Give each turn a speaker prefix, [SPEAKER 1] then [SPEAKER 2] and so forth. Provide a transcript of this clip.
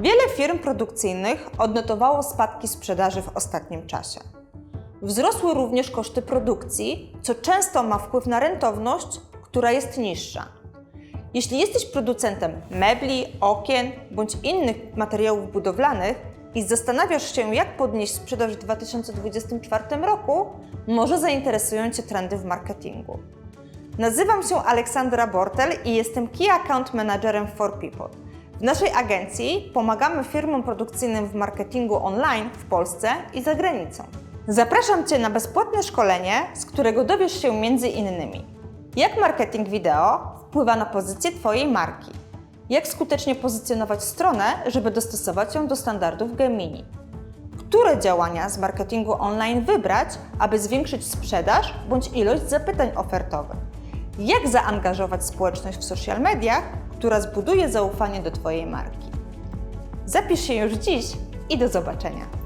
[SPEAKER 1] Wiele firm produkcyjnych odnotowało spadki sprzedaży w ostatnim czasie. Wzrosły również koszty produkcji, co często ma wpływ na rentowność, która jest niższa. Jeśli jesteś producentem mebli, okien bądź innych materiałów budowlanych i zastanawiasz się, jak podnieść sprzedaż w 2024 roku, może zainteresują Cię trendy w marketingu. Nazywam się Aleksandra Bortel i jestem Key Account Managerem for People. W naszej agencji pomagamy firmom produkcyjnym w marketingu online w Polsce i za granicą. Zapraszam Cię na bezpłatne szkolenie, z którego dowiesz się m.in. jak marketing wideo wpływa na pozycję Twojej marki, jak skutecznie pozycjonować stronę, żeby dostosować ją do standardów Gemini, które działania z marketingu online wybrać, aby zwiększyć sprzedaż bądź ilość zapytań ofertowych, jak zaangażować społeczność w social mediach, która zbuduje zaufanie do Twojej marki. Zapisz się już dziś i do zobaczenia.